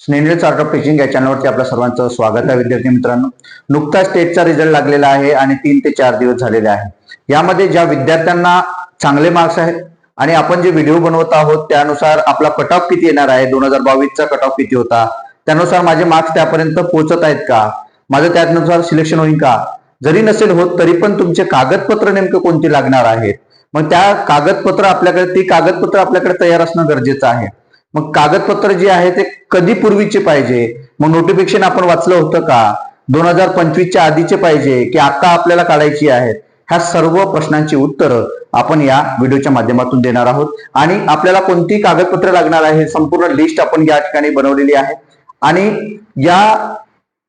स्नेंडल chart of teaching या चॅनलवरती आपल्या सर्वांचं स्वागत आहे विद्यार्थी मित्रांनो. नुकताच टेटचा रिझल्ट लागलेला आहे आणि तीन ते चार दिवस झालेले आहे. यामध्ये ज्या विद्यार्थ्यांना चांगले मार्क्स आहेत आणि आपण जे व्हिडिओ बनवत आहोत त्यानुसार आपला कट ऑफ किती येणार आहे? दोन हजार बावीसचा कट ऑफ किती होता? त्यानुसार माझे मार्क्स त्यापर्यंत पोहोचत आहेत का? माझं त्यानुसार सिलेक्शन होईल का? जरी नसेल होत तरी पण तुमचे कागदपत्र नेमके कोणती लागणार आहेत? मग त्या कागदपत्र आपल्याकडे ती कागदपत्र आपल्याकडे तयार असणं गरजेचं आहे. मग कागदपत्र जे आहे ते कधी पूर्वीचे पाहिजे? मग नोटिफिकेशन आपण वाचलं होतं का? दोन हजार पंचवीसच्या आधीचे पाहिजे की आता आपल्याला काढायची आहेत? ह्या सर्व प्रश्नांची उत्तरं आपण या व्हिडिओच्या माध्यमातून देणार आहोत. आणि आपल्याला कोणती कागदपत्र लागणार आहे संपूर्ण लिस्ट आपण या ठिकाणी बनवलेली आहे. आणि या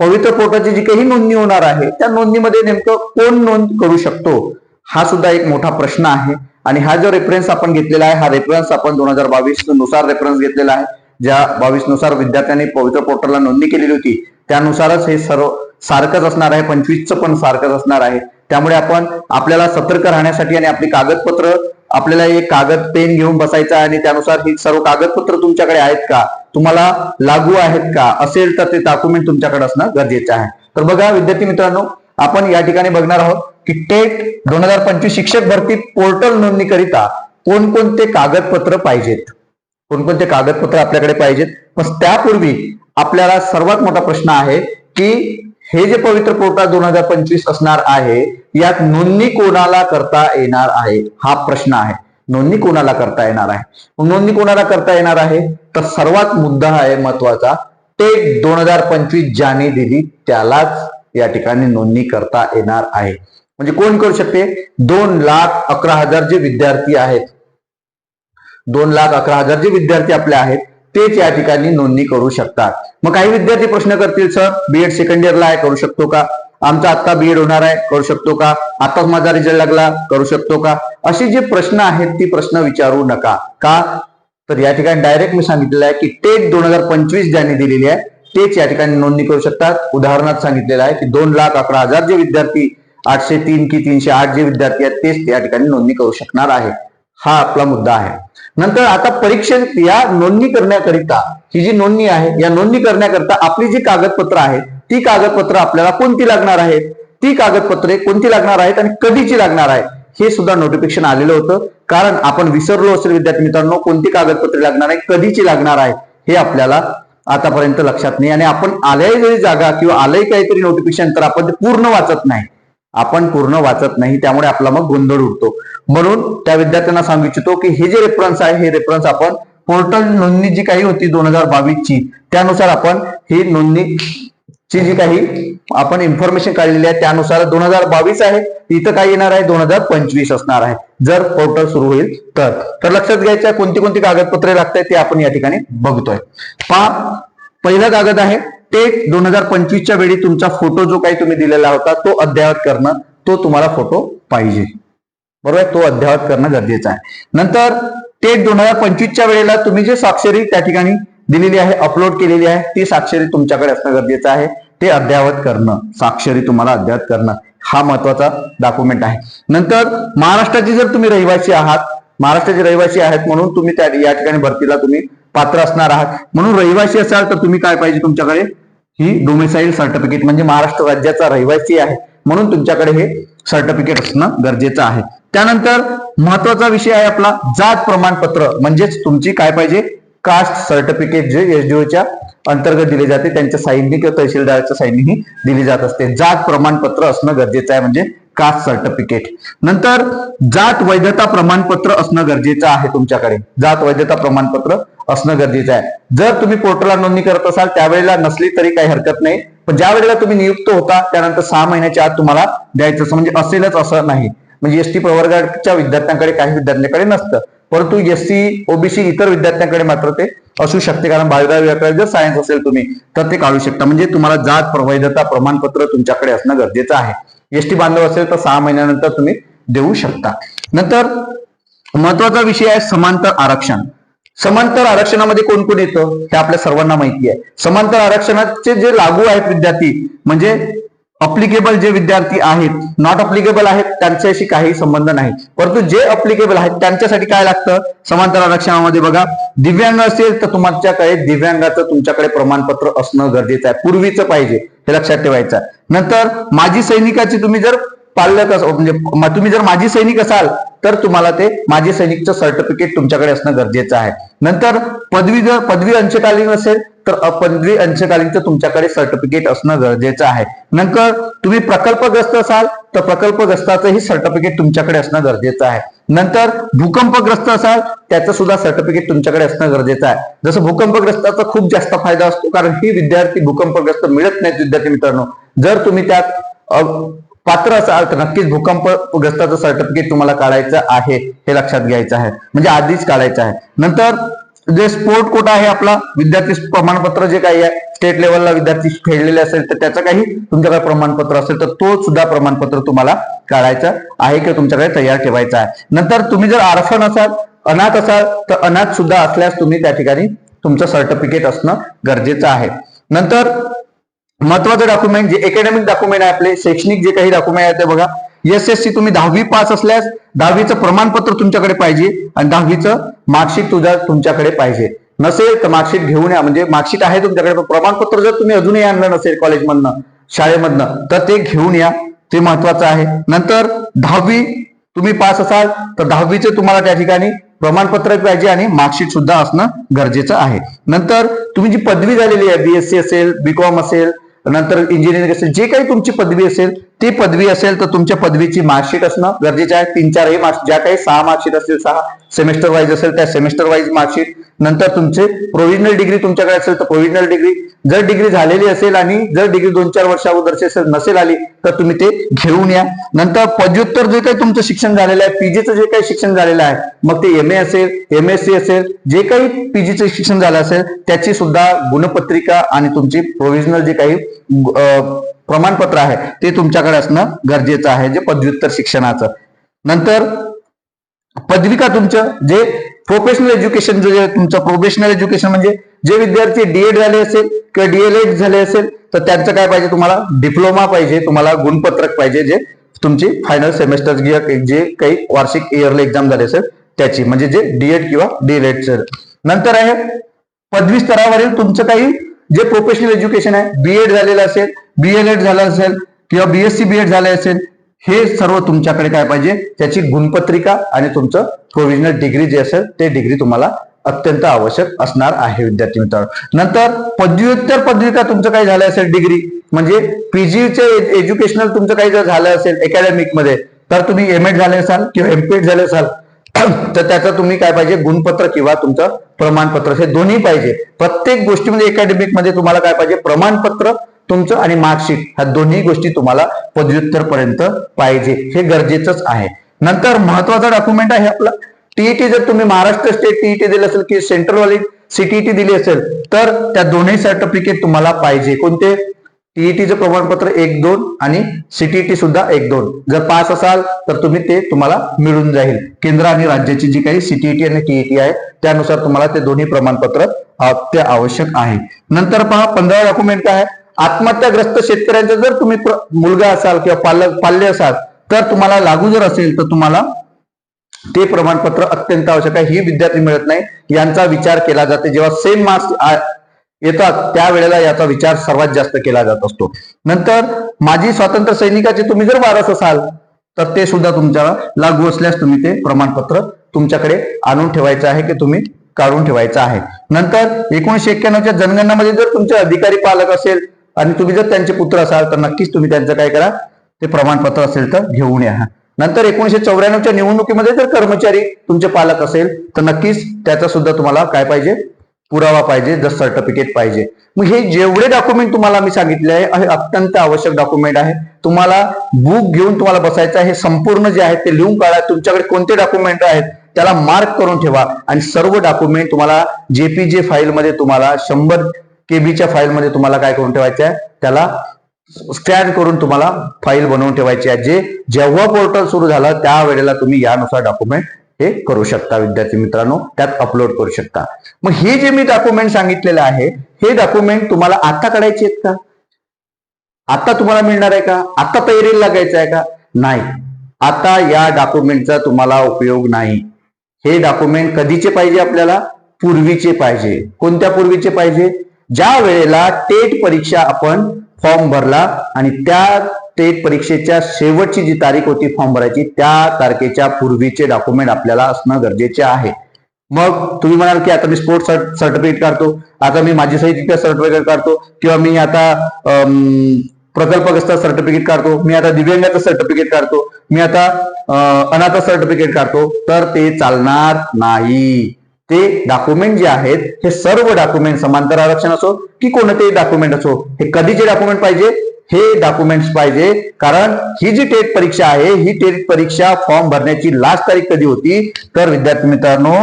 पवित्र पोर्टाची जी काही नोंदणी होणार आहे त्या नोंदणीमध्ये नेमकं कोण नोंद करू शकतो? हा सुद्धा एक मोठा प्रश्न आहे. आणि हा जो रेफरन्स आपण घेतलेला आहे हा रेफरन्स आपण दोन हजार बावीसनुसार रेफरन्स घेतलेला आहे. ज्या बावीसनुसार विद्यार्थ्यांनी पवित्र पोर्टलला नोंदणी केलेली होती त्यानुसारच हे सर्व सारखंच असणार आहे. पंचवीसचं पण सारखंच असणार आहे. त्यामुळे आपण आपल्याला सतर्क राहण्यासाठी आणि आपली कागदपत्र आपल्याला एक कागद पेन घेऊन बसायचा आहे आणि त्यानुसार ही सर्व कागदपत्र तुमच्याकडे आहेत का? तुम्हाला लागू आहेत का? असेल तर ते डॉक्युमेंट तुमच्याकडे असणं गरजेचं आहे. तर बघा विद्यार्थी मित्रांनो आपण या ठिकाणी बघणार आहोत. की टेट दोन हजार पंचवीस शिक्षक भरती पोर्टल नोंदणीकरिता कोणकोणते कागदपत्र पाहिजेत? कोणकोणते कागदपत्र आपल्याकडे पाहिजेत? पण त्यापूर्वी आपल्याला सर्वात मोठा प्रश्न आहे की हे जे पवित्र पोर्टल दोन हजार पंचवीस असणार आहे यात नोंदणी कोणाला करता येणार आहे? हा प्रश्न आहे. नोंदणी कोणाला करता येणार आहे? नोंदणी कोणाला करता येणार आहे? तर सर्वात मुद्दा आहे महत्त्वाचा. टेट दोन हजार पंचवीस ज्याने दिली त्यालाच या ठिकाणी नोंदणी करता येणार आहे. म्हणजे कोण करू शकते? दोन लाख अकरा हजार जे विद्यार्थी आहेत. दोन लाख अकरा हजार जे विद्यार्थी आपले आहेत तेच या ठिकाणी नोंदणी करू शकतात. मग काही विद्यार्थी प्रश्न करतील सर बीएड सेकंड इयरला आहे करू शकतो का? आमचा आता बीएड होणार आहे करू शकतो का? आताच माझा रिझल्ट लागला करू शकतो का? असे जे प्रश्न आहेत ती प्रश्न विचारू नका. का? तर या ठिकाणी डायरेक्ट मी सांगितलेलं आहे की टेट दोन हजार पंचवीस ज्यांनी दिलेली आहे तेच या ठिकाणी नोंदणी करू शकतात. उदाहरणार्थ सांगितलेलं आहे की दोन लाख अकरा हजार जे विद्यार्थी आठशे तीन की तीनशे आठ जे विद्यार्थी आहेत तेच त्या ठिकाणी नोंदणी करू शकणार आहे हा आपला मुद्दा आहे. नंतर आता परीक्षेत या नोंदणी करण्याकरिता ही जी नोंदणी आहे या नोंदणी करण्याकरिता आपली जी कागदपत्र आहेत ती कागदपत्र आपल्याला कोणती लागणार आहेत? ती कागदपत्रे कोणती लागणार आहेत आणि कधीची लागणार आहे हे सुद्धा नोटिफिकेशन आलेलं होतं. कारण आपण विसरलो असेल विद्यार्थी मित्रांनो कोणती कागदपत्रे लागणार आहे कधीची लागणार आहे हे आपल्याला आतापर्यंत लक्षात नाही. आणि आपण आलंय जरी जागा किंवा आलंय काहीतरी नोटिफिकेशन तर आपण ते पूर्ण वाचत नाही. आपण पूर्ण वाचत नाही त्यामुळे आपला मग गोंधळ उडतो. म्हणून त्या विद्यार्थ्यांना सांगू इच्छितो की हे जे रेफरन्स आहे हे रेफरन्स आपण पोर्टल नोंदणी जी काही होती दोन हजार बावीसची त्यानुसार आपण ही नोंदणी ची जी काही आपण इन्फॉर्मेशन काढलेली आहे त्यानुसार दोन हजार बावीस आहे इथं काय येणार आहे? दोन हजार पंचवीस असणार आहे. जर पोर्टल सुरू होईल तर. तर लक्षात घ्यायचं कोणती कोणती कागदपत्रे लागतात ते आपण या ठिकाणी बघतोय. पहा पहिला कागद आहे ते दोन हजार पंचवीसच्या वेळी तुमचा फोटो जो काही तुम्ही दिलेला होता तो अद्ययावत करणं तो तुम्हाला फोटो पाहिजे. बरोबर? तो अद्ययावत करणं गरजेचं आहे. नंतर टेट दोन हजार पंचवीसच्या वेळेला तुम्ही जे स्वाक्षरी त्या ठिकाणी दिलेली आहे अपलोड केलेली आहे ती स्वाक्षरी तुमच्याकडे असणं गरजेचं आहे. ते अद्ययावत करणं स्वाक्षरी तुम्हाला अद्ययावत करणं हा महत्त्वाचा डॉक्युमेंट आहे. नंतर महाराष्ट्राचे जर तुम्ही रहिवासी आहात महाराष्ट्राचे रहिवासी आहेत म्हणून तुम्ही त्या या ठिकाणी भरतीला तुम्ही पात्र असणार आहात. म्हणून रहिवासी असाल तर तुम्ही काय पाहिजे तुमच्याकडे? ही डोमिसाईल सर्टिफिकेट म्हणजे महाराष्ट्र राज्याचा रहिवासी आहे. म्हणून तुमच्याकडे हे सर्टिफिकेट असणं गरजेचं आहे. त्यानंतर महत्त्वाचा विषय आहे आपला जात प्रमाणपत्र. म्हणजेच तुमची काय पाहिजे? कास्ट सर्टिफिकेट जे एसडीओच्या अंतर्गत दिले जाते त्यांच्या साईननी किंवा तहसीलदाराच्या साईननी दिली जात असते. जात प्रमाणपत्र असणं गरजेचं आहे. म्हणजे कास्ट सर्टिफिकेट नंतर जात वैधता प्रमाणपत्र असणं गरजेचं आहे तुमच्याकडे. जात वैधता प्रमाणपत्र असणं गरजेचं आहे. जर तुम्ही पोर्टलला नोंदणी करत असाल त्यावेळेला नसली तरी काही हरकत नाही. पण ज्या वेळेला तुम्ही नियुक्त होता त्यानंतर सहा महिन्याच्या आत तुम्हाला द्यायचं असं म्हणजे असेलच असं नाही. म्हणजे एसटी प्रवर्गाच्या विद्यार्थ्यांकडे काही विद्यार्थ्यांकडे नसतं. परंतु एससी ओबीसी इतर विद्यार्थ्यांकडे मात्र ते असू शकते. कारण बायोग्राफी विभागात जर सायन्स असेल तुम्ही तर ते काढू शकता. म्हणजे तुम्हाला जात प्रवैधता प्रमाणपत्र तुमच्याकडे असणं गरजेचं आहे. एसटी बांधव असेल तर सहा महिन्यानंतर तुम्ही देऊ शकता. नंतर महत्त्वाचा विषय आहे समांतर आरक्षण. समांतर आरक्षणामध्ये कोण कोण येतं? हे आपल्या सर्वांना माहिती आहे. समांतर आरक्षणाचे जे लागू आहेत विद्यार्थी म्हणजे अप्लिकेबल जे विद्यार्थी आहेत नॉट अप्लिकेबल आहेत त्यांच्याशी काही संबंध नाही. परंतु जे अप्लिकेबल आहेत त्यांच्यासाठी काय लागतं? समांतर आरक्षणामध्ये बघा दिव्यांग असेल तर तुमच्याकडे दिव्यांगाचं तुमच्याकडे प्रमाणपत्र असणं गरजेचं आहे. पूर्वीचं पाहिजे. हे लक्षात ठेवायचं. नंतर माजी सैनिकाची तुम्ही जर पालक म्हणजे तुम्ही जर माजी सैनिक असाल तर तुम्हाला ते माजी सैनिकचं सर्टिफिकेट तुमच्याकडे असणं गरजेचं आहे. नंतर पदवी जर पदवी अंशकालीन असेल तर अ- पदवी अंशकालीनचं तुमच्याकडे सर्टिफिकेट असणं गरजेचं आहे. नंतर तुम्ही प्रकल्पग्रस्त असाल तर प्रकल्पग्रस्ताचंही सर्टिफिकेट तुमच्याकडे असणं गरजेचं आहे. नंतर भूकंपग्रस्त असाल त्याचं सुद्धा सर्टिफिकेट तुमच्याकडे असणं गरजेचं आहे. जसं भूकंपग्रस्ताचा खूप जास्त फायदा असतो कारण ही विद्यार्थी भूकंपग्रस्त मिळत नाहीत विद्यार्थी मित्रांनो. जर तुम्ही त्यात पात्र असाल तर नक्कीच भूकंपग्रस्ताचं सर्टिफिकेट तुम्हाला काढायचं आहे हे लक्षात घ्यायचं आहे. म्हणजे आधीच काढायचं आहे. नंतर जे स्पोर्ट कोटा आहे आपला विद्यार्थी प्रमाणपत्र जे काही आहे स्टेट लेवलला विद्यार्थी खेळलेले असेल तर त्याचं काही तुमच्याकडे प्रमाणपत्र असेल तर तो सुद्धा प्रमाणपत्र तुम्हाला काढायचं आहे किंवा तुमच्याकडे तयार ठेवायचं आहे. नंतर तुम्ही जर आरफन असाल अनाथ असाल तर अनाथ सुद्धा असल्यास तुम्ही त्या ठिकाणी तुमचं सर्टिफिकेट असणं गरजेचं आहे. नंतर महत्वाचं डॉक्युमेंट जे एकॅडमिक डॉक्युमेंट आहे आपले शैक्षणिक जे काही डॉक्युमेंट आहे ते बघा. एस एस सी तुम्ही दहावी पास असल्यास दहावीचं प्रमाणपत्र तुमच्याकडे पाहिजे आणि दहावीचं मार्कशीट तुझ्या तुमच्याकडे पाहिजे. नसेल तर मार्कशीट घेऊन या. म्हणजे मार्कशीट आहे तुमच्याकडे पण प्रमाणपत्र जर तुम्ही अजूनही आणलं नसेल कॉलेजमधनं शाळेमधनं तर ते घेऊन या. ते महत्वाचं आहे. नंतर दहावी तुम्ही पास असाल तर दहावीचे तुम्हाला त्या ठिकाणी प्रमाणपत्र पाहिजे आणि मार्कशीट सुद्धा असणं गरजेचं आहे. नंतर तुम्ही जी पदवी झालेली आहे बीएससी असेल बीकॉम असेल नंतर इंजिनिअरिंग असेल जे काही तुमची पदवी असेल ती पदवी असेल तर तुमच्या पदवीची मार्कशीट असणं गरजेचं आहे. तीन चारही मार्क्स ज्या काही सहा मार्कशीट असतील सहा सेमेस्टर वाईज असेल त्या सेमेस्टर वाईज मार्कशीट नंतर तुमचे प्रोव्हिजनल डिग्री तुमच्याकडे असेल तर प्रोव्हिजनल डिग्री जर डिग्री झालेली असेल आणि जर डिग्री दोन चार वर्ष अगोदरची असेल नसेल आली तर तुम्ही ते घेऊन या. नंतर पदव्युत्तर जे काही तुमचं शिक्षण झालेलं आहे पीजीचं जे काही शिक्षण झालेलं आहे मग ते एम ए असेल एम एस सी असेल जे काही पीजीचं शिक्षण झालं असेल त्याची सुद्धा गुणपत्रिका आणि तुमची प्रोव्हिजनल जे काही प्रमाणपत्र आहे. ते तुमच्याकडे असणं गरजेचं आहे. जे पदव्युत्तर शिक्षणाचं. नंतर पदविका तुमचं जे प्रोफेशनल एज्युकेशन जे तुमचं प्रोफेशनल एज्युकेशन म्हणजे जे विद्यार्थी डीएड झाले असेल किंवा डीएलएड झाले असेल तर त्यांचं काय पाहिजे तुम्हाला? डिप्लोमा पाहिजे. तुम्हाला गुणपत्रक पाहिजे जे तुमची फायनल सेमेस्टर जे काही वार्षिक इयरली एक्झाम झाले असेल त्याची. म्हणजे जे डीएड किंवा डीएलएड नंतर आहे पदवी स्तरावरील तुमचं काही जे प्रोफेशनल एज्युकेशन आहे बीएड झालेलं असेल बी एल एड झालं असेल किंवा बीएससी बी एड झालं असेल हे सर्व तुमच्याकडे काय पाहिजे? त्याची गुणपत्रिका आणि तुमचं प्रोव्हिजनल डिग्री जे असेल ते डिग्री तुम्हाला अत्यंत आवश्यक असणार आहे विद्यार्थी मित्रांनो. नंतर पदव्युत्तर पदविका तुमचं काही झालं असेल डिग्री म्हणजे पीजीचे एज्युकेशनल तुमचं काही जर झालं असेल अकॅडमिकमध्ये तर तुम्ही एम एड झाले असाल किंवा एमपीएड झाले असाल तर त्याचं तुम्ही काय पाहिजे? गुणपत्र किंवा तुमचं प्रमाणपत्र हे दोन्ही पाहिजे. प्रत्येक गोष्टीमध्ये अकॅडमिकमध्ये तुम्हाला काय पाहिजे? प्रमाणपत्र तुमचं आणि मार्कशीट ह्या दोन्ही गोष्टी तुम्हाला पदव्युत्तर पर्यंत पाहिजे. हे गरजेचंच आहे. नंतर महत्त्वाचा डॉक्युमेंट आहे आपला. टीईटी जर तुम्ही महाराष्ट्र स्टेट टीईटी दिली असेल की सेंट्रल वाली सीटीईटी दिली असेल तर त्या दोन्ही सर्टिफिकेट तुम्हाला पाहिजे. कोणते? टीईटीचं प्रमाणपत्र एक दोन आणि सीटीईटी सुद्धा एक दोन. जर पास असाल तर तुम्ही ते तुम्हाला मिळून जाईल. केंद्र आणि राज्याची जी काही सीटीईटी आणि टीईटी आहे त्यानुसार तुम्हाला ते दोन्ही प्रमाणपत्र अत्य आवश्यक आहे. नंतर पहा पंधरा डॉक्युमेंट काय आहे? आत्महत्याग्रस्त शेतकऱ्यांचा जर तुम्ही मुलगा असाल किंवा पालक पाल्य असाल तर तुम्हाला लागू जर असेल तर तुम्हाला ते प्रमाणपत्र अत्यंत आवश्यक आहे. ही विद्यार्थी मिळत नाही. यांचा विचार केला जाते. जेव्हा सेम मार्क्स येतात त्यावेळेला याचा विचार सर्वात जास्त केला जात असतो. नंतर माजी स्वातंत्र्य सैनिकाचे तुम्ही जर वारस असाल तर ते सुद्धा तुमच्याला लागू असल्यास तुम्ही ते प्रमाणपत्र तुमच्याकडे आणून ठेवायचं आहे की तुम्ही काढून ठेवायचं आहे. नंतर एकोणीशे एक्क्याण्णवच्या जनगणनामध्ये जर तुमचे अधिकारी पालक असेल आणि तुम्ही जर त्यांचे पुत्र असाल तर नक्कीच तुम्ही त्यांचं काय करा ते प्रमाणपत्र असेल तर घेऊन या. नंतर एकोणीशे चौऱ्याण्णवच्या निवडणुकीमध्ये जर कर्मचारी तुमचे पालक असेल तर नक्कीच त्याचा सुद्धा तुम्हाला काय पाहिजे? पुरावा पाहिजे जर सर्टिफिकेट पाहिजे. मग हे जेवढे डॉक्युमेंट तुम्हाला मी सांगितले आहे हे अत्यंत आवश्यक डॉक्युमेंट आहे. तुम्हाला बुक घेऊन तुम्हाला बसायचं आहे हे संपूर्ण जे आहे ते लिहून काढा. तुमच्याकडे कोणते डॉक्युमेंट आहेत त्याला मार्क करून ठेवा. आणि सर्व डॉक्युमेंट तुम्हाला जेपीजे फाईलमध्ये तुम्हाला शंभर केबीच्या फाईलमध्ये तुम्हाला काय करून ठेवायचं आहे? त्याला स्कॅन करून तुम्हाला फाईल बनवून ठेवायची आहे. जे जेव्हा पोर्टल सुरू झालं त्यावेळेला तुम्ही यानुसार डॉक्युमेंट हे करू शकता विद्यार्थी मित्रांनो. त्यात अपलोड करू शकता. मग हे जे मी डॉक्युमेंट सांगितलेलं आहे हे डॉक्युमेंट तुम्हाला आता काढायचे आहेत का? आता तुम्हाला मिळणार आहे का? आता तयारीला लागायचं आहे का? नाही. आता या डॉक्युमेंटचा तुम्हाला उपयोग नाही. हे डॉक्युमेंट कधीचे पाहिजे आपल्याला? पूर्वीचे पाहिजे. कोणत्या पूर्वीचे पाहिजे? ज्या वेळेला टेट परीक्षा आपण फॉर्म भरला आणि त्या टेट परीक्षेच्या शेवटची जी तारीख होती फॉर्म भरायची त्या तारखेच्या पूर्वीचे डॉक्युमेंट आपल्याला असणं गरजेचे आहे. मग तुम्ही म्हणाल की आता मी स्पोर्ट सर्टिफिकेट काढतो आता मी माझी साहित्य सर्टिफिकेट काढतो किंवा मी आता प्रकल्पग्रस्त सर्टिफिकेट काढतो मी आता दिव्यांगाचं सर्टिफिकेट काढतो मी आता अनाथ सर्टिफिकेट काढतो तर ते चालणार नाही. ते डॉक्युमेंट जे आहेत हे सर्व डॉक्युमेंट समांतर आरक्षण असो की कोणतेही डॉक्युमेंट असो हे कधीचे डॉक्युमेंट पाहिजे? हे डॉक्युमेंट्स पाहिजे. कारण ही जी टेट परीक्षा आहे ही टेट परीक्षा फॉर्म भरण्याची लास्ट तारीख कधी होती? तर विद्यार्थी मित्रांनो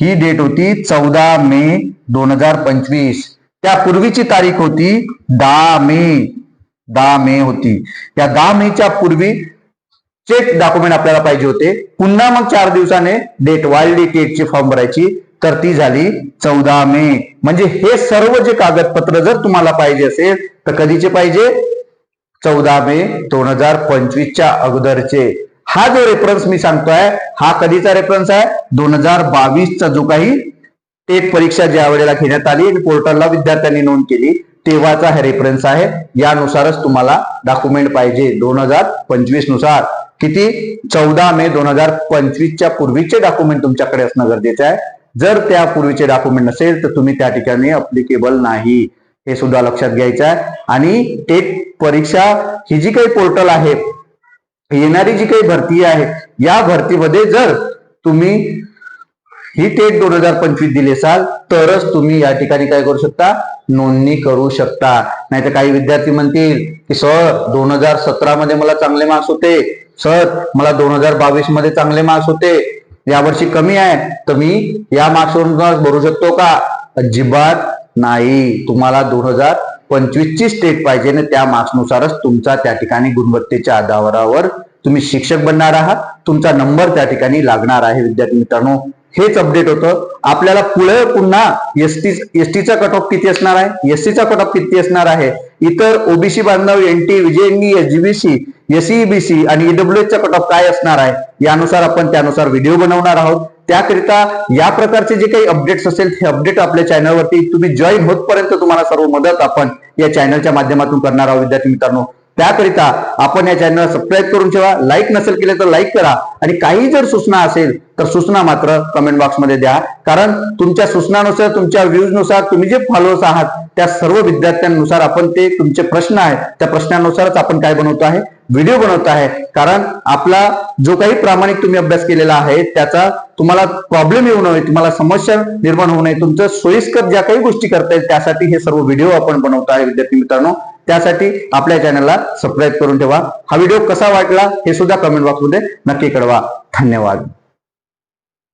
ही डेट होती चौदा मे दोन हजार पंचवीस. त्यापूर्वीची तारीख होती दहा मे. दहा मे होती. या दहा मेच्या पूर्वी चेक डॉक्युमेंट आपल्याला पाहिजे होते. पुन्हा मग चार दिवसाने डेट वाढली टेटची फॉर्म भरायची. तर ती झाली चौदा मे. म्हणजे हे सर्व जे कागदपत्र जर तुम्हाला पाहिजे असेल तर कधीचे पाहिजे? चौदा मे दोन हजार पंचवीसच्या अगोदरचे. हा जो रेफरन्स मी सांगतोय हा कधीचा रेफरन्स आहे? दोन हजार बावीसचा जो काही टेट परीक्षा ज्या वेळेला घेण्यात आली आणि पोर्टलला विद्यार्थ्यांनी नोंद केली तेव्हाचा हा रेफरन्स आहे. यानुसारच तुम्हाला डॉक्युमेंट पाहिजे दोन हजार पंचवीसनुसार किती? चौदा मे दोन हजार पंचवीसच्या पूर्वीचे डॉक्युमेंट तुमच्याकडे असणं गरजेचं आहे. जर त्या पूर्वीचे डॉक्युमेंट नसेल तर तुम्ही त्या ठिकाणी अप्लिकेबल नाही. हे सुद्धा लक्षात घ्यायचं आहे. आणि टेट परीक्षा ही जी काही पोर्टल आहे येणारी जी काही भरती आहे या भरतीमध्ये जर तुम्ही ही टेट दोन हजार पंचवीस दिली असाल तरच तुम्ही या ठिकाणी काय करू शकता? नोंदणी करू शकता. नाही तर काही विद्यार्थी म्हणतील की सर दोन हजार सतरा मध्ये मला चांगले मार्क्स होते. सर मला दोन हजार बावीसमध्ये चांगले मार्क्स होते. यावर्षी कमी आहे. तर मी या मार्क्सवरून भरू शकतो का? अजिबात नाही. तुम्हाला दोन हजार पंचवीस ची स्टेट पाहिजे ना त्या मार्क्सनुसारच तुमचा त्या ठिकाणी गुणवत्तेच्या आधारावर तुम्ही शिक्षक बनणार आहात. तुमचा नंबर त्या ठिकाणी लागणार आहे. विद्यार्थी मित्रांनो हेच अपडेट होतं. आपल्याला पुढे पुन्हा एसटी एसटीचा कट ऑफ किती असणार आहे? एससीचा कट ऑफ किती असणार आहे? इतर ओबीसी बांधव एनटी विजयंगी एसजीबीसी एसईबीसी आणि डब्ल्यूचा कट ऑफ काय असणार आहे? यानुसार आपण त्यानुसार व्हिडिओ बनवणार आहोत. त्याकरिता या प्रकारचे जे काही अपडेट्स असेल हे अपडेट आपल्या चॅनलवरती तुम्ही जॉईन होतपर्यंत तुम्हाला सर्व मदत आपण या चॅनलच्या माध्यमातून करणार आहोत. विद्यार्थी मित्रांनो त्याकरिता आपण या चॅनलला सबस्क्राईब करून ठेवा लाईक नसेल केले तर लाईक करा आणि काही जर सूचना असेल तर सूचना मात्र कमेंट बॉक्समध्ये द्या. कारण तुमच्या सूचनानुसार तुमच्या व्ह्यूजनुसार तुम्ही जे फॉलोअर्स आहात त्या सर्व विद्यार्थ्यांनुसार आपण ते तुमचे प्रश्न आहेत त्या प्रश्नानुसारच आपण काय बनवतो आहे? व्हिडिओ बनवत आहे. कारण आपला जो काही प्रामाणिक तुम्ही अभ्यास केलेला आहे त्याचा तुम्हाला प्रॉब्लेम येऊ नये तुम्हाला समस्या निर्माण होऊ नये तुमचं सोयीस्कर ज्या काही गोष्टी करता येईल त्यासाठी हे सर्व व्हिडिओ आपण बनवतो आहे विद्यार्थी मित्रांनो. त्यासाठी आपल्या चॅनलला सबस्क्राईब करून ठेवा. हा व्हिडिओ कसा वाटला हे सुद्धा कमेंट बॉक्समध्ये नक्की कळवा. धन्यवाद.